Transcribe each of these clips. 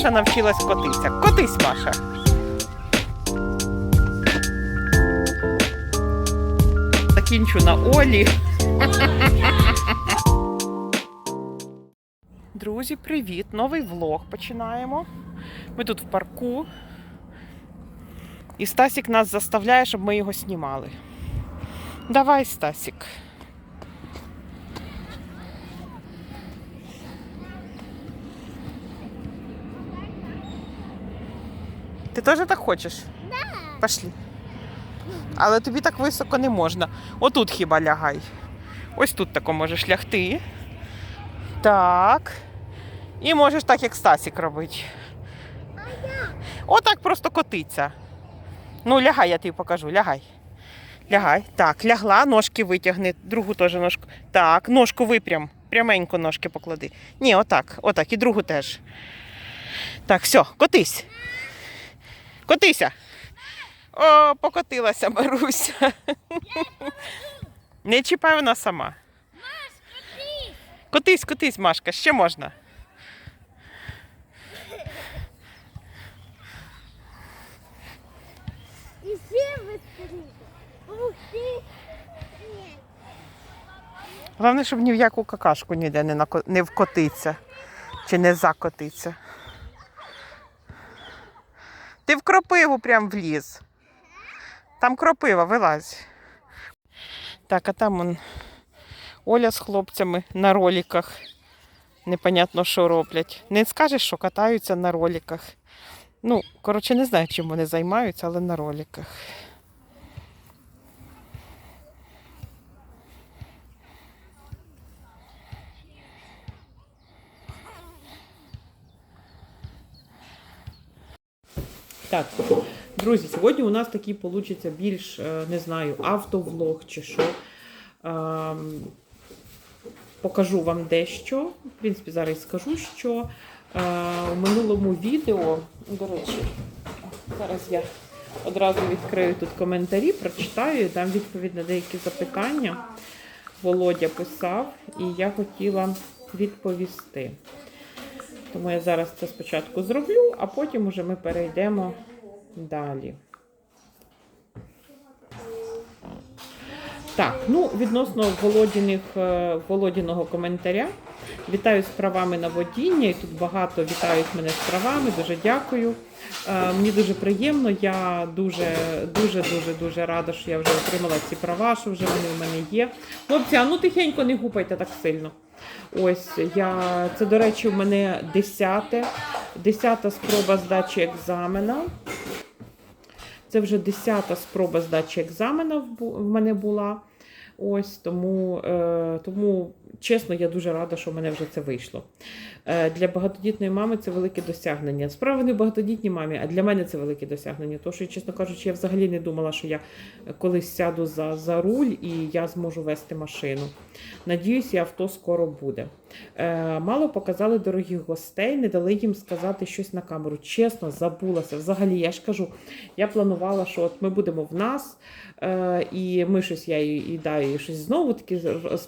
Маша навчилась котитися. Котись, Маша. Закінчу на Олі. Друзі, привіт! Новий влог починаємо. Ми тут в парку. І Стасік нас заставляє, щоб ми його знімали. Давай, Стасік. Ти теж так хочеш? Да. Пошли. Але тобі так високо не можна. Отут хіба лягай. Ось тут тако можеш лягти. Так. І можеш так, як Стасік робити. Отак просто котиться. Ну, лягай, я тобі покажу, лягай. Лягай. Так, лягла, ножки витягни, другу теж ножку. Так, ножку випрям. Пряменько ножки поклади. Ні, отак, отак, і другу теж. Так, все, котись. Котися. О, покотилася Маруся. Не чіпай вона сама. Котись, котись, Машка, ще можна. І ще. Ух ти. Головне, щоб ні в яку какашку ніде не вкотиться чи не закотиться. Ти в кропиву прям вліз. Там кропива, вилазь. Так, а там он Оля з хлопцями на роліках. Непонятно, що роблять. Не скажеш, що катаються на роліках. Ну, коротше, не знаю, чим вони займаються, але на роліках. Так, друзі, сьогодні у нас такий получиться більш, е, не знаю, автовлог чи що. Ем, Покажу вам дещо. В принципі, зараз скажу, що е, у минулому відео, до речі, зараз я одразу відкрию тут коментарі, прочитаю дам відповідь на деякі запитання. Володя писав, і я хотіла відповісти. Тому я зараз це спочатку зроблю, а потім уже ми перейдемо далі. Так, ну відносно Володіних, е, Володіного коментаря. Вітаю з правами на водіння. І тут багато вітають мене з правами. Дуже дякую. Е, Мені дуже приємно. Я дуже, дуже, дуже, дуже рада, що я вже отримала ці права, що вже вони в мене є. Хлопці, а ну тихенько не гупайте так сильно. Ось я це, до речі, в мене десяте, десята спроба здачі екзамена. Це вже десята спроба здачі екзамена в мене була. Ось тому, е, тому, чесно, я дуже рада, що в мене вже це вийшло. Е, для багатодітної мами це велике досягнення. Справа не в багатодітній мамі, а для мене це велике досягнення. Тому що, чесно кажучи, я взагалі не думала, що я колись сяду за, за руль і я зможу вести машину. Надіюсь, і авто скоро буде. Е, мало показали дорогих гостей, не дали їм сказати щось на камеру. Чесно, забулася. Взагалі, я ж кажу, я планувала, що от ми будемо в нас, е, і ми щось я їй даю їй щось знову таки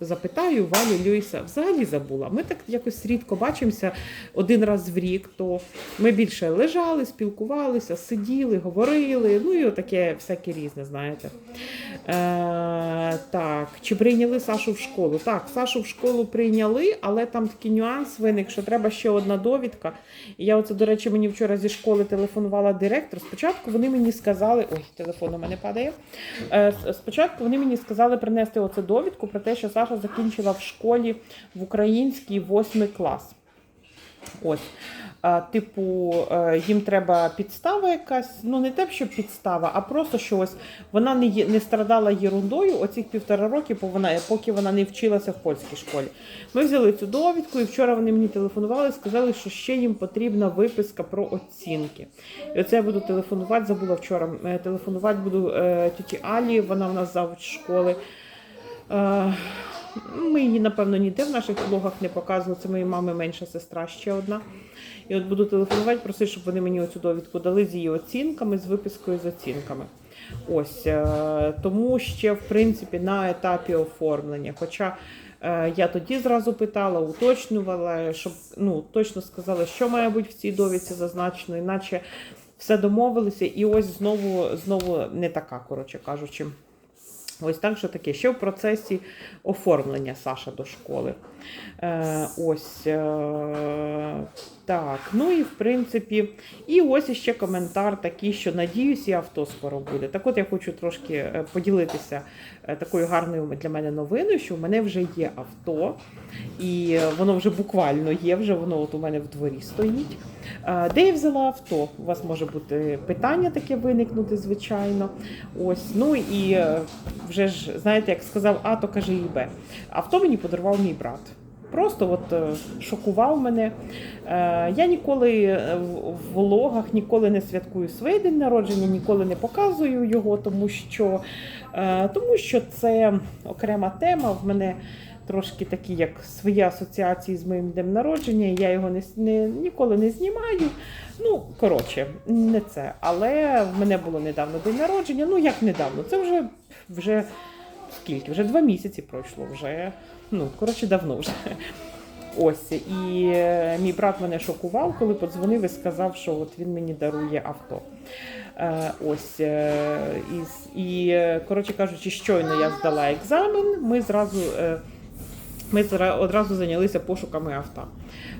запитаю Валю Люїса. Взагалі забула. Ми так якось рідко бачимося один раз в рік, то ми більше лежали, спілкувалися, сиділи, говорили. Ну і отаке всяке різне, знаєте. Е, так, чи прийняли Сашу в школу? Так, Сашу в школу прийняли, але там такий нюанс виник, що треба ще одна довідка. І я оце, до речі, мені вчора зі школи телефонувала директор. Спочатку вони мені сказали, ой, телефон у мене падає. Е, спочатку вони мені сказали принести оце довідку про те, що Саша закінчила в школі в українській восьмий клас. Ось. Типу, е, їм треба підстава якась, ну не те, що підстава, а просто що ось вона не, є- не страдала ерундою оцих півтора роки, вона, поки вона не вчилася в польській школі. Ми взяли цю довідку, і вчора вони мені телефонували, сказали, що ще їм потрібна виписка про оцінки. І оце я буду телефонувати, забула вчора. е, Телефонувати буду е, тіті Алі, вона в нас завуч школи. Ми її, напевно, ніде в наших блогах не показували. Це моєї мами менша сестра ще одна. І от буду телефонувати, просити, щоб вони мені оцю довідку дали з її оцінками, з випискою з оцінками. Ось е, тому ще в принципі на етапі оформлення. Хоча Е, Я тоді зразу питала, уточнювала, щоб ну, точно сказали, що має бути в цій довідці зазначено, іначе все домовилися, і ось знову, знову не така, коротше кажучи. Ось так, що таке. Ще в процесі оформлення Саша до школи. Е, ось е, так. Ну і в принципі, і ось іще коментар такий, що надіюсь, і авто скоро буде. Так от я хочу трошки е, поділитися такою гарною для мене новиною, що в мене вже є авто, і воно вже буквально є, вже воно от у мене в дворі стоїть. Е, Де я взяла авто? У вас може бути питання таке виникнути, звичайно. Ось, ну і е, вже ж, знаєте, як сказав А, то каже і Б. Авто мені подарував мій брат. Просто от е, шокував мене. Е, Я ніколи е, в влогах ніколи не святкую свій день народження, ніколи не показую його, тому що, тому що це окрема тема. В мене трошки такі, як свої асоціації з моїм днем народження. Я його не, не, ніколи не знімаю. Ну, коротше, не це. Але в мене було недавно день народження. Ну, як недавно? Це вже, вже скільки? Вже два місяці пройшло. Вже, ну, коротше, давно вже. Ось, і е, мій брат мене шокував, коли подзвонив і сказав, що от він мені дарує авто. Е, ось, е, і, і, коротше кажучи, щойно я здала екзамен, ми зразу. Ми одразу зайнялися пошуками авто.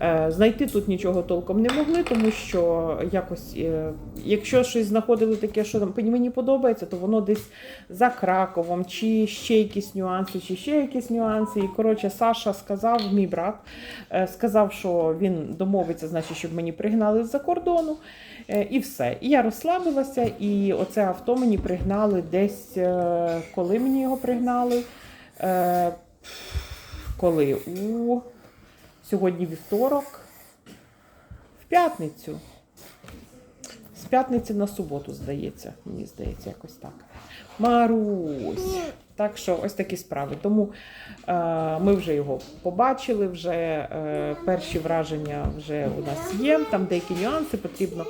Е, Знайти тут нічого толком не могли, тому що якось, е, якщо щось знаходили таке, що мені подобається, то воно десь за Краковом, чи ще якісь нюанси, чи ще якісь нюанси. І коротше, Саша сказав, мій брат, е, сказав, що він домовиться, значить, щоб мені пригнали з-за кордону. І все. І я розслабилася, і оце авто мені пригнали десь, коли мені його пригнали. Коли? У сьогодні вівторок, в п'ятницю. З п'ятниці на суботу, здається. Мені здається, якось так. Марусь. Так що ось такі справи. Тому е, ми вже його побачили, вже е, перші враження вже у нас є. Там деякі нюанси потрібно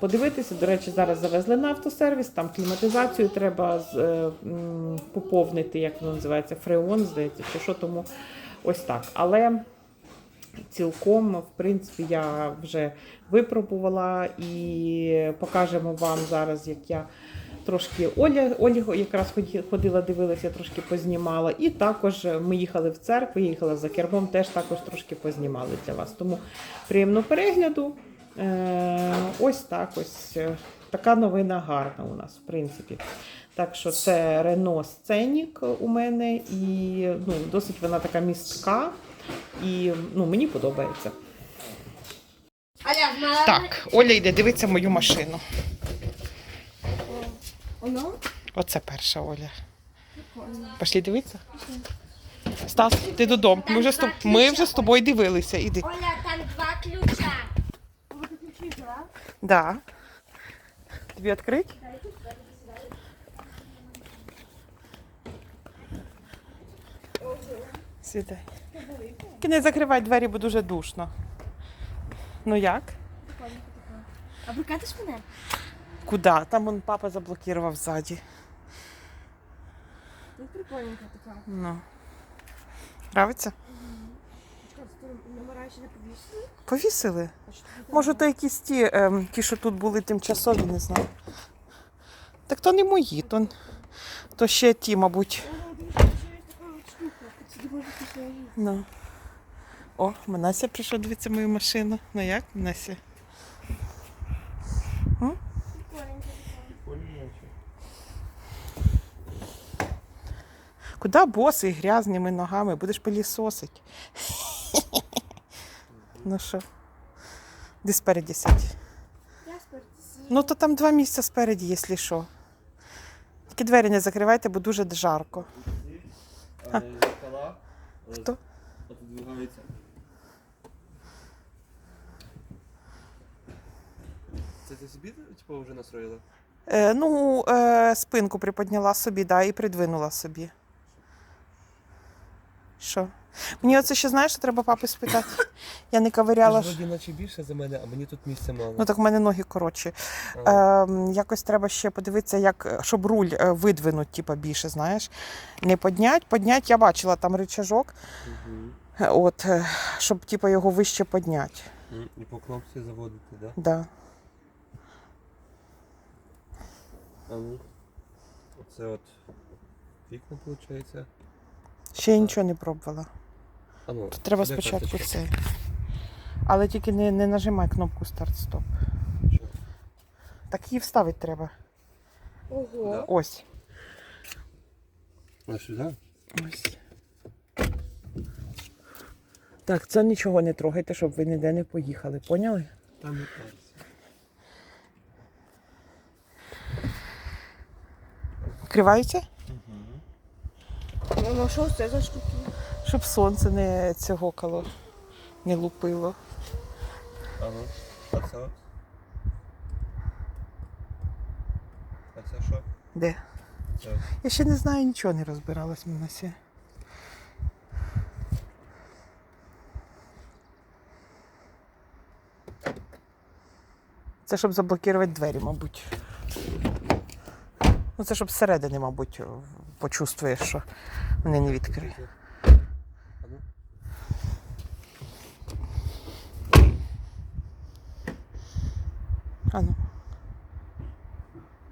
подивитися. До речі, зараз завезли на автосервіс, там кліматизацію треба е, поповнити, як воно називається, фреон, здається, чи що тому ось так. Але цілком, в принципі, я вже випробувала і покажемо вам зараз, як я трошки Оля, Оля якраз ходила, дивилася, трошки познімала. І також ми їхали в церкву, їхала за кермом, теж також трошки познімали для вас. Тому приємного перегляду. Е, ось так ось. е, Така новина гарна у нас, в принципі. Так що це Renault Scenic у мене, і ну, досить вона така містка. І ну, мені подобається. Так, Оля йде дивиться мою машину. Оце перша Оля. Пішли дивитися? Стас, ти додому. Ми вже, з ми вже з тобою дивилися. Іди. Оля, там два ключа. Да. Тобі відкрити? Сідай. Тільки не закривай двері, бо дуже душно. Ну як? А викатиш мене? Куди? Там он папа заблокував ззаді. Ну, прикольненька така. Ну. Нравиться? Номера ще не повісили? Повісили? Може, то якісь ті, ем, ті, що тут були тимчасові, не знаю. Так то не мої, то, то ще ті, мабуть. Ну. О, Манася прийшов дивитися мою машину. Ну як, Манася? Куди босий грязними ногами? Будеш пилісосить. Ну що? Де спереді сядь? Я спортсі. Ну то там два місця спереді, якщо що. Тільки двері не закривайте, бо дуже жарко. А зеркала Хто? отодвигаються. Це ти собі типу, вже настроїла? Е, ну, е, спинку приподняла собі, да, і придвинула собі. Що? Мені оце ще знаєш, що треба папи спитати. Я не ковиряла. Ти ж. вроді наче більше за мене, а мені тут місця мало. Ну так в мене ноги коротші. Ем, якось треба ще подивитися, як, щоб руль е, видвинуть, типа, більше, знаєш. Не поднять. Поднять, я бачила там рычажок, мгм. е, от, е, щоб типа, його вище подняти. М, І по кнопці заводити, да? Да. А ну. Оце от вікна, виходить. Ще я нічого не пробувала. А ну, Тут треба спочатку це. Але тільки не, не нажимай кнопку старт-стоп. Чого? Так її вставити треба. Ого. Да. Ось. А сюди? Ось. Так, це нічого не трогайте, щоб ви ніде не поїхали. Поняли? Там і так. Вкривається? Ну, ну що це за штуки? Щоб сонце не цього коло не лупило. А ну. А це? А це що? Де? Це. Я ще не знаю, нічого не розбиралась на носі. Це щоб заблокувати двері, мабуть. Ну, це щоб зсередини, мабуть, почувствуєш, що вони не відкриють. А ну. А ну.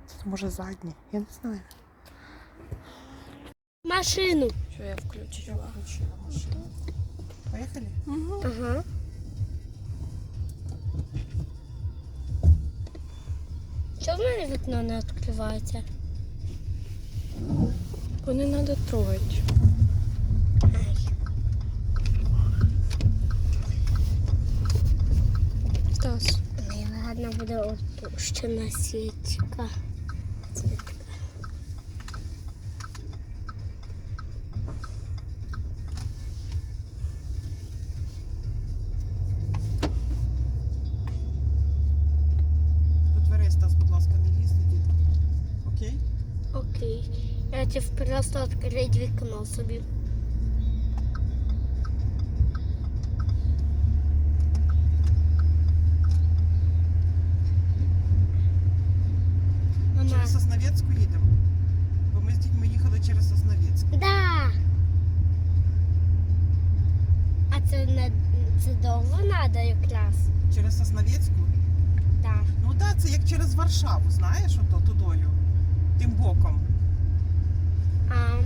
Це може задні, я не знаю. Машину. Що я включила? Поїхали? Ага. Чого в мене вікно не відкривається? Бо не треба трогати. Ай. Стас. Ладно, буде опущена сітка. Цвітка. До дверей, Стас, будь ласка, не їздить. Окей? Окей. Я тебе просто відкрити вікно собі. Через Сосновецьку їдемо. Бо ми з дітьми їхали через Сосновецьк. Да. А це не це довго треба якраз. Через Сосновецьку? Да. Ну так, це як через Варшаву, знаєш, ото тудою. Тим боком. А,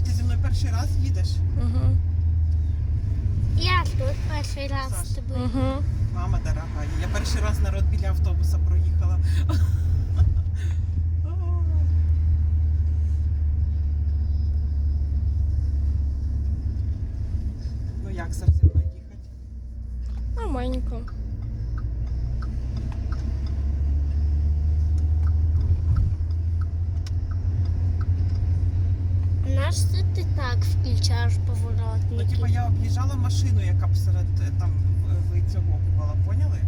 Саш, ти зі мною перший раз їдеш? Угу. я тут перший раз Саш. з тобою. Угу. Мама дорога, я перший раз народ біля автобуса проїхала. Ну як Саш, зі мною їхати? Нормальненько. Наш це ти так включаєш Ну, поворотники. типа я об'їжджала машину, яка б серед е, там вицьогопувала, поняли?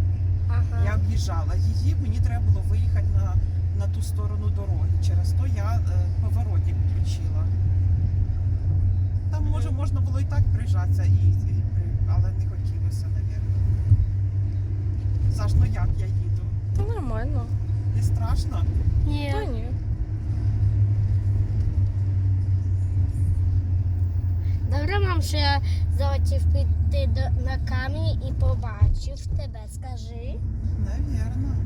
Ага. Я об'їжджала її, мені треба було виїхати на, на ту сторону дороги. Через то я е, поворотник включила. Там може можна було і так прижатися, і, і, але не хотілося, навірно. Саш, ну як я їду? Та нормально. Не страшно? Ні. Та ні. Добре, мам, що я захотів піти до, на камінь і побачив тебе, скажи. Навірно.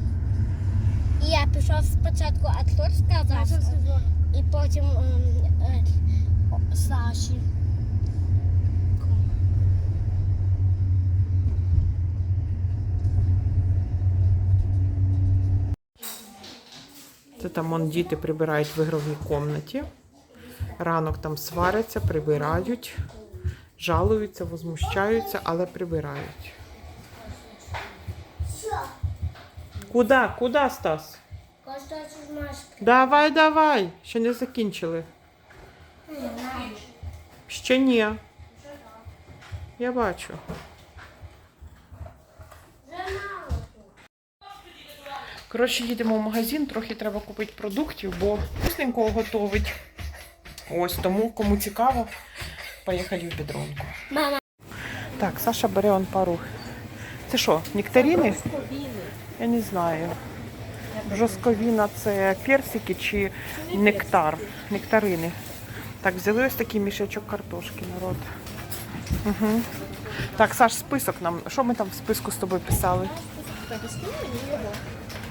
І я пішов спочатку Артур сказав, і потім ем, е, Саші. Це там он, діти прибирають в ігровій кімнаті. Ранок там сваряться, прибирають, жалуються, возмущаються, але прибирають. Куда? Куда, Стас? Давай, давай. Ще не закінчили. Ще ні. Я бачу. Коротше, їдемо в магазин, трохи треба купити продуктів, бо вкусненького готовить. Ось тому, кому цікаво, Поїхали в бідронку. Мама. Так, Саша бере он пару. Це що, нектаріни? Я не знаю. Жосковіна це персики чи нектар. Нектарини. Так, взяли ось такий мішечок картошки, народ. Угу. Так, Саш, список нам. Що ми там в списку з тобою писали?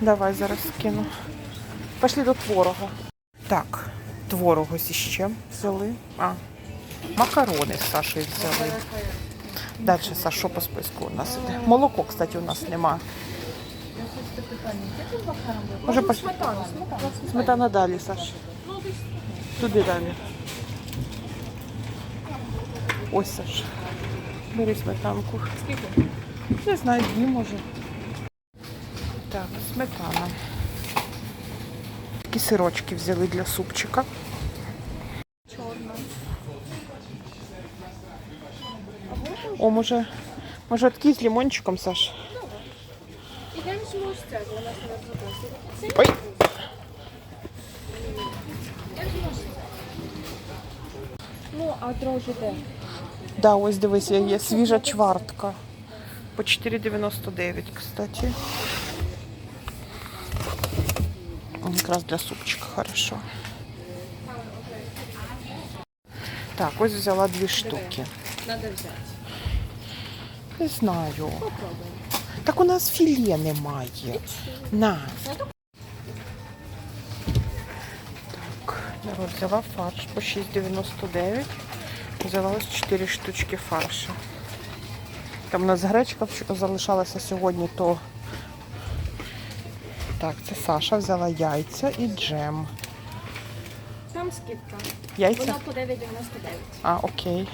Давай зараз скину. Пішли до творога. Так, творог ось іще взяли. А, макарони з Сашою взяли. Далі, Саш, що по списку у нас іде? Молоко, кстати, у нас нема. Може, пош... Сметана далі, Саш. Туди далі. Ось, Саш. Бери сметанку. Скільки? Не знаю, дві може. Так, сметана. Такі сирочки взяли для супчика. О, може, може такі з лимончиком, Саш? Ідемо з мостя, бо у нас не Ой. Ну, а дрожжі де? Да, ось дивись, є, є свіжа чвартка. По 4,99, кстати. О, Якраз для супчика хорошо. Так, ось взяла дві штуки. Надо взяти. Не знаю. Так у нас філе немає. На. Так, народ взяла фарш по 6,99. Взяла ось 4 штучки фаршу. Там у нас гречка залишалася сьогодні, то. Так, це Саша взяла яйця і джем. Там скидка. Яйця? Вона по 9,99. А, окей.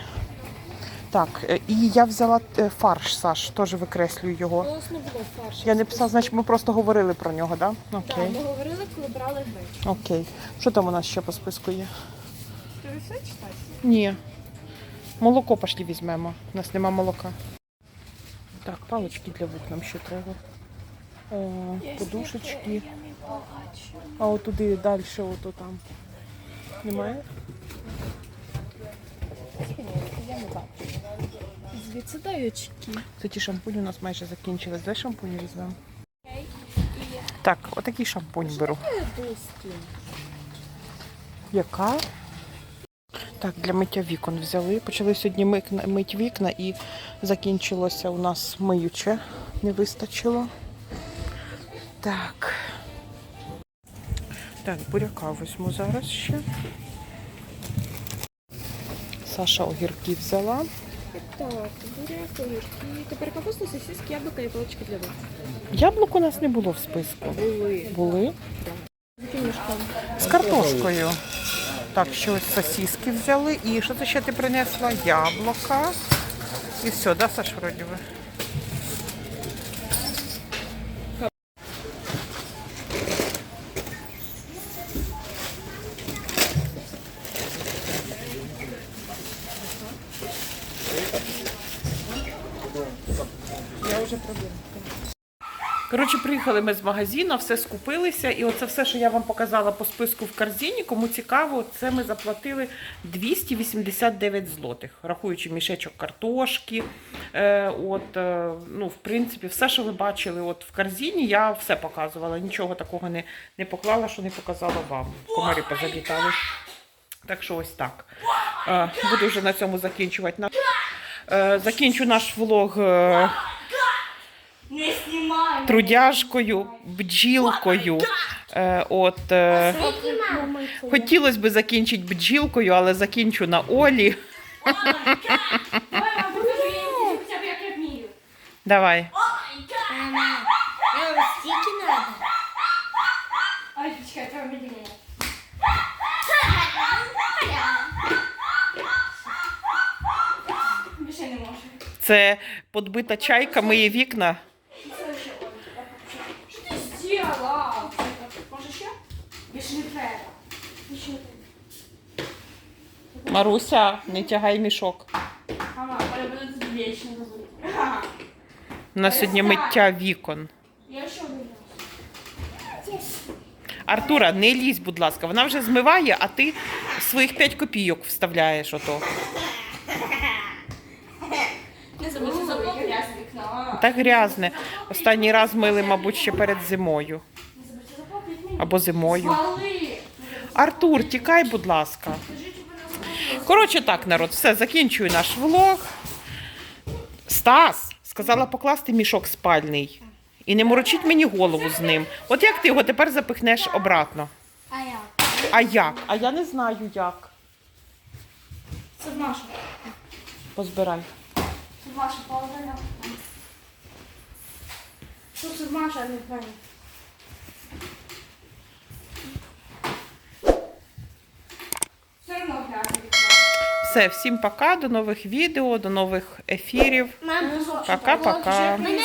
Так, е, і я взяла е, фарш, Саш, теж викреслюю його. Не було фаршу. Я не писала, значить ми просто говорили про нього, так? Да? Так, ми говорили, коли брали гречку. Окей. Що там у нас ще по списку є? Ти все читаєш? Ні. Молоко пошли візьмемо. У нас нема молока. Так, палички для вук нам ще треба. О, подушечки. А от туди далі, ото там. Немає? Звідси даючки. Кстати, шампунь у нас майже закінчились. Давай шампунь візьмемо. Так, отакий шампунь беру. Яка? Так, для миття вікон взяли. Почали сьогодні мить вікна і закінчилося у нас миюче. Не вистачило. Так. Так, буряка візьму зараз ще. Саша огірки взяла. Так, буряк, огірки. Тепер капусту, сосиски, яблука і палички для вас. Яблук у нас не було в списку. Були. Були. З фінішком. З картошкою. Так, що ось сосиски взяли. І що це ще ти принесла? Яблука. І все, да, Саш, вроді би? Я вже проблема. Коротше, приїхали ми з магазину, все скупилися, і оце все, що я вам показала по списку в корзині, кому цікаво, це ми заплатили 289 злотих, рахуючи мішечок картошки. Е, от, е, ну, в принципі, все, що ви бачили от в корзині, я все показувала. Нічого такого не, не поклала, що не показала вам. Комарі позалітали. Так що ось так. Е, буду вже на цьому закінчувати. Е, закінчу наш влог. е. Трудяжкою, бджілкою. Е, от, е, хотілося б закінчити бджілкою, але закінчу на Олі. Давай. Це подбита чайка, миє вікна. Маруся, не тягай мішок. Ага, У нас сьогодні миття вікон. Артура, не лізь, будь ласка, вона вже змиває, а ти своїх 5 копійок вставляєш ото. Та грязне. Останній раз мили, мабуть, ще перед зимою. Або зимою. Артур, тікай, будь ласка. Коротше, так, народ, все, закінчую наш влог. Стас сказала покласти мішок спальний. І не морочіть мені голову з ним. От як ти його тепер запихнеш обратно? А я. А як? А я не знаю як. Це наша. Позбирай. Це ваша половина. Що це наша, а не твоя? Все одно глянь. Все, всім пока, до нових відео, до нових ефірів. Пока-пока. мене